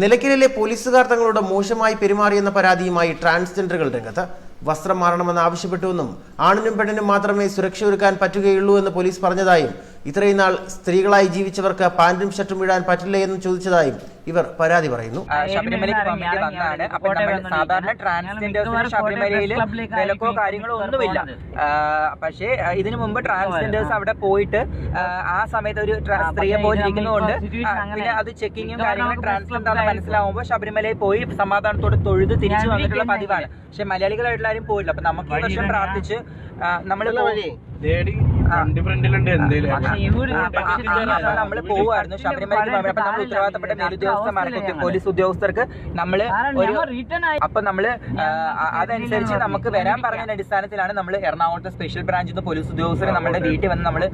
നിലയ്ക്കലിലെ പോലീസുകാർ തങ്ങളോട് മോശമായി പെരുമാറിയെന്ന പരാതിയുമായി ട്രാൻസ്ജെൻഡറുകൾ രംഗത്ത്. വസ്ത്രം മാറണമെന്ന് ആവശ്യപ്പെട്ടുവെന്നും ആണിനും പെണ്ണിനും മാത്രമേ സുരക്ഷ ഒരുക്കാൻ പറ്റുകയുള്ളൂ എന്ന് പോലീസ് പറഞ്ഞതായും ഇത്രയും നാൾ സ്ത്രീകളായി ജീവിച്ചവർക്ക് പാന്റും ഷർട്ടും ഇടാൻ പറ്റില്ല എന്നും ചോദിച്ചതായും ഇവർ പരാതി പറയുന്നു. ശബരിമലയ്ക്ക് നമ്മൾ സാധാരണ ട്രാൻസ്ജെൻഡേഴ്സിന് ശബരിമലയിൽ വിലക്കോ കാര്യങ്ങളോ ഒന്നുമില്ല. പക്ഷേ ഇതിനു മുമ്പ് ട്രാൻസ്ജെൻഡേഴ്സ് അവിടെ പോയിട്ട് ആ, സമയത്ത് ഒരു സ്ത്രീയെ പോലെ ഇരിക്കുന്നതുകൊണ്ട് പിന്നെ അത് ചെക്കിങ്ങും കാര്യങ്ങളും ട്രാൻസ്ജെൻഡർ മനസ്സിലാവുമ്പോൾ ശബരിമലയിൽ പോയി സമാധാനത്തോടെ തൊഴുത് തിരിച്ചു വന്നിട്ടുള്ള പതിവാണ്. പക്ഷെ മലയാളികളായിട്ടുള്ള ആരും പോയില്ല അപ്പൊ നമുക്ക് ഈ വർഷം പ്രാർത്ഥിച്ച് നമ്മൾ നമ്മൾ പോവായിരുന്നു ശബരിമലയ്ക്ക് അപ്പൊ നമ്മൾ ഉത്തരവാദിത്തപ്പെട്ട മേലുദ്യോഗസ്ഥന്മാർക്ക് പോലീസ് ഉദ്യോഗസ്ഥർക്ക് നമ്മൾ ഒരു അപ്പൊ നമ്മൾ അതനുസരിച്ച് നമുക്ക് വരാൻ പറഞ്ഞ അടിസ്ഥാനത്തിലാണ് നമ്മൾ എറണാകുളത്തെ സ്പെഷ്യൽ ബ്രാഞ്ചിൽ നിന്ന് പോലീസ് ഉദ്യോഗസ്ഥരെ നമ്മുടെ വീട്ടിൽ വന്ന് നമ്മൾ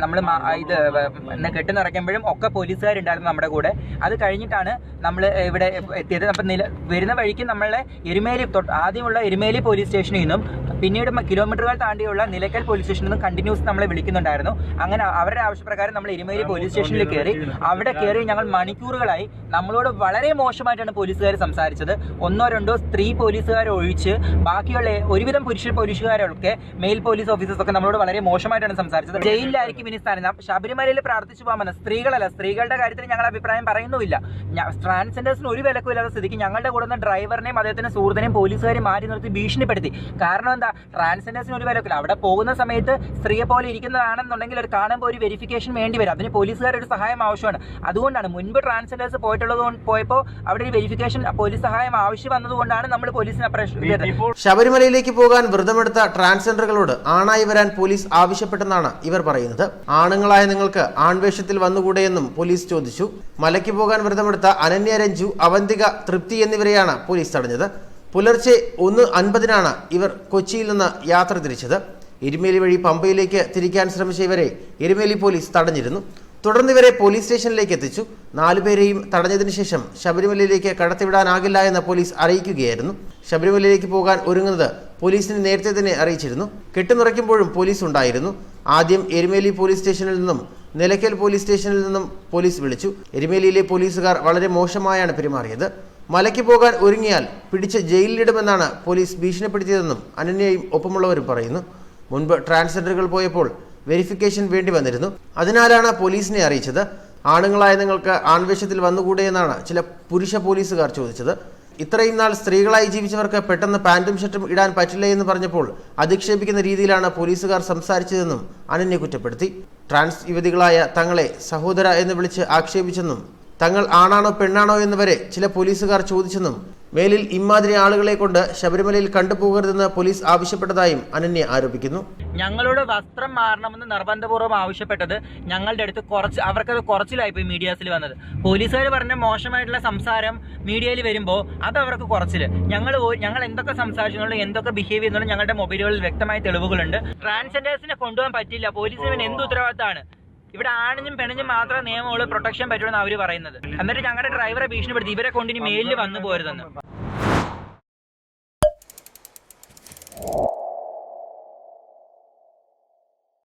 നമ്മൾ ഇത് കെട്ട് നിറയ്ക്കുമ്പോഴും ഒക്കെ പോലീസുകാരുണ്ടായിരുന്നു നമ്മുടെ കൂടെ. അത് കഴിഞ്ഞിട്ടാണ് നമ്മൾ ഇവിടെ എത്തിയത്. അപ്പൊ നില വരുന്ന വഴിക്ക് നമ്മളെ എരുമേലി തൊട്ട് ആദ്യമുള്ള എരുമേലി പോലീസ് സ്റ്റേഷനിൽ നിന്നും പിന്നീട് കിലോമീറ്ററുകൾ കിലോമീറ്ററുകൾ താണ്ടിയുള്ള നിലയ്ക്കൽ പോലീസ് സ്റ്റേഷനിൽ നിന്നും കണ്ടിന്യൂസ് നമ്മളെ വിളിക്കുന്നുണ്ടായിരുന്നു. അങ്ങനെ അവരുടെ ആവശ്യപ്രകാരം നമ്മൾ എരുമേലി പോലീസ് സ്റ്റേഷനിൽ കയറി അവിടെ കയറി ഞങ്ങൾ മണിക്കൂറുകളായി നമ്മളോട് വളരെ മോശമായിട്ടാണ് പോലീസുകാർ സംസാരിച്ചത്. ഒന്നോ രണ്ടോ സ്ത്രീ പോലീസുകാരെ ഒഴിച്ച് ബാക്കിയുള്ള ഒരുവിധം പുരുഷ പോലീസുകാരൊക്കെ മെയിൽ പോലീസ് ഓഫീസേഴ്സ് ഒക്കെ നമ്മളോട് വളരെ മോശമായിട്ടാണ് സംസാരിച്ചത്. ജയിലിലായിരിക്കും ഇനി സ്ഥാനം. ശബരിമലയിൽ പ്രാർത്ഥിച്ചു പോകാൻ സ്ത്രീകളല്ല സ്ത്രീകളുടെ കാര്യത്തിൽ ഞങ്ങൾ അഭിപ്രായം പറയുന്നുമില്ല. ട്രാൻസ്ജെൻഡേഴ്സിന് ഒരു വിലക്കും ഇല്ലാത്ത സ്ഥിതിക്ക് ഞങ്ങളുടെ കൂടെ നിന്ന് ഡ്രൈവറിനെയും അദ്ദേഹത്തിന്റെ സുഹൃത്തിനെയും പോലീസുകാരെ മാറ്റി നിർത്തി ഭീഷണിപ്പെടുത്തി. കാരണം എന്താ? ട്രാൻസ്ജെൻഡേഴ്സിന് ഒരു വിലക്കില്ല. അവിടെ പോകുന്ന സമയത്ത് സ്ത്രീയെ പോലെ ഇരിക്കുന്നതാണെന്നുണ്ടെങ്കിൽ ഒരു കാണുമ്പോൾ ഒരു വെരിഫിക്കേഷൻ വേണ്ടി വരും. അതിന് പോലീസുകാരുടെ ഒരു സഹായം ആവശ്യമാണ്. അതുകൊണ്ടാണ് മുൻപ് ട്രാൻസ്ജെൻഡേഴ്സ് പോയിട്ടുള്ളത് പോയപ്പോൾ അവിടെ ഒരു വെരിഫിക്കേഷൻ പോലീസ് സഹായം ആവശ്യം വന്നതുകൊണ്ടാണ് നമ്മൾ പോലീസിനെ ശബരിമലയിലേക്ക് പോകാൻ വ്രതമെടുത്ത ട്രാൻസ്ജെൻഡറുകളോട് ആണായി വരാൻ പോലീസ് ആവശ്യപ്പെട്ടെന്നാണ് ഇവർ പറയുന്നത്. ആണുങ്ങളായ നിങ്ങൾക്ക് ആൺവേഷത്തിൽ വന്നുകൂടെയെന്നും പോലീസ് ചോദിച്ചു. മലയ്ക്ക് പോകാൻ വ്രതമെടുത്ത അനന്യ രഞ്ജു അവന്തിക തൃപ്തി എന്നിവരെയാണ് പോലീസ് തടഞ്ഞത്. പുലർച്ചെ ഒന്ന് അൻപതിനാണ് ഇവർ കൊച്ചിയിൽ നിന്ന് യാത്ര തിരിച്ചത്. എരുമേലി വഴി പമ്പയിലേക്ക് തിരിക്കാൻ ശ്രമിച്ച ഇവരെ എരുമേലി പോലീസ് തടഞ്ഞിരുന്നു. തുടർന്ന് ഇവരെ പോലീസ് സ്റ്റേഷനിലേക്ക് എത്തിച്ചു. നാലുപേരെയും തടഞ്ഞതിനു ശേഷം ശബരിമലയിലേക്ക് കടത്തിവിടാനാകില്ല എന്ന് പോലീസ് അറിയിക്കുകയായിരുന്നു. ശബരിമലയിലേക്ക് പോകാൻ ഒരുങ്ങുന്നത് പോലീസിനെ നേരത്തെ തന്നെ അറിയിച്ചിരുന്നു. കെട്ടുനിറയ്ക്കുമ്പോഴും പോലീസ് ഉണ്ടായിരുന്നു. ആദ്യം എരുമേലി പോലീസ് സ്റ്റേഷനിൽ നിന്നും നിലയ്ക്കൽ പോലീസ് സ്റ്റേഷനിൽ നിന്നും പോലീസ് വിളിച്ചു. എരുമേലിയിലെ പോലീസുകാർ വളരെ മോശമായാണ് പെരുമാറിയത്. മലയ്ക്ക് പോകാൻ ഒരുങ്ങിയാൽ പിടിച്ച് ജയിലിലിടുമെന്നാണ് പോലീസ് ഭീഷണിപ്പെടുത്തിയതെന്നും അനന്യയും ഒപ്പമുള്ളവരും പറയുന്നു. മുൻപ് ട്രാൻസ്ജെൻഡറുകൾ പോയപ്പോൾ വെരിഫിക്കേഷൻ വേണ്ടി വന്നിരുന്നു. അതിനാലാണ് പോലീസിനെ അറിയിച്ചത്. ആണുങ്ങളായ നിങ്ങൾക്ക് ആൺവേഷത്തിൽ വന്നുകൂടെ എന്നാണ് ചില പുരുഷ പോലീസുകാർ ചോദിച്ചത്. ഇത്രയും നാൾ സ്ത്രീകളായി ജീവിച്ചവർക്ക് പെട്ടെന്ന് പാന്റും ഷർട്ടും ഇടാൻ പറ്റില്ല എന്ന് പറഞ്ഞപ്പോൾ അധിക്ഷേപിക്കുന്ന രീതിയിലാണ് പോലീസുകാർ സംസാരിച്ചതെന്നും അനന്യ കുറ്റപ്പെടുത്തി. ട്രാൻസ് യുവതികളായ തങ്ങളെ സഹോദര എന്ന് വിളിച്ച് ആക്ഷേപിച്ചെന്നും തങ്ങൾ ആണാണോ പെണ്ണാണോ എന്ന് വരെ ചില പോലീസുകാർ ചോദിച്ചെന്നും മേലിൽ ഇമാതിരി ആളുകളെ കൊണ്ട് ശബരിമലയിൽ കണ്ടുപോകരുതെന്ന് പോലീസ് ആവശ്യപ്പെട്ടതായും അനന്യ ആരോപിക്കുന്നു. ഞങ്ങളോട് വസ്ത്രം മാറണമെന്ന് നിർബന്ധപൂർവം ആവശ്യപ്പെട്ടത് ഞങ്ങളുടെ അടുത്ത് കുറച്ച് അവർക്കത് കുറച്ചിലായി പോയി മീഡിയാസിൽ വന്നത്. പോലീസുകാർ പറഞ്ഞ മോശമായിട്ടുള്ള സംസാരം മീഡിയയിൽ വരുമ്പോൾ അത് അവർക്ക് കുറച്ചിൽ. ഞങ്ങൾ ഞങ്ങൾ എന്തൊക്കെ സംസാരിച്ചു എന്തൊക്കെ ബിഹേവ് ചെയ്യുന്നുണ്ടോ ഞങ്ങളുടെ മൊബൈലുകളിൽ വ്യക്തമായ തെളിവുകളുണ്ട്. ട്രാൻസ്ജെൻഡേഴ്സിനെ കൊണ്ടുപോകാൻ പറ്റില്ല പോലീസിന് എന്ത് ഉത്തരവാദിത്തമാണ്? ഇവിടെ ആണിനും പെണ്ണിനും മാത്രമേ നിയമമുള്ളൂ പ്രൊട്ടക്ഷൻ പറ്റുമെന്ന് അവർ പറയുന്നത്. എന്നിട്ട് ഞങ്ങളുടെ ഡ്രൈവറെ ഭീഷണിപ്പെടുത്തി. ഇവരെ കൊണ്ട് ഇനി മേലിൽ വന്നു പോരുതെന്ന്.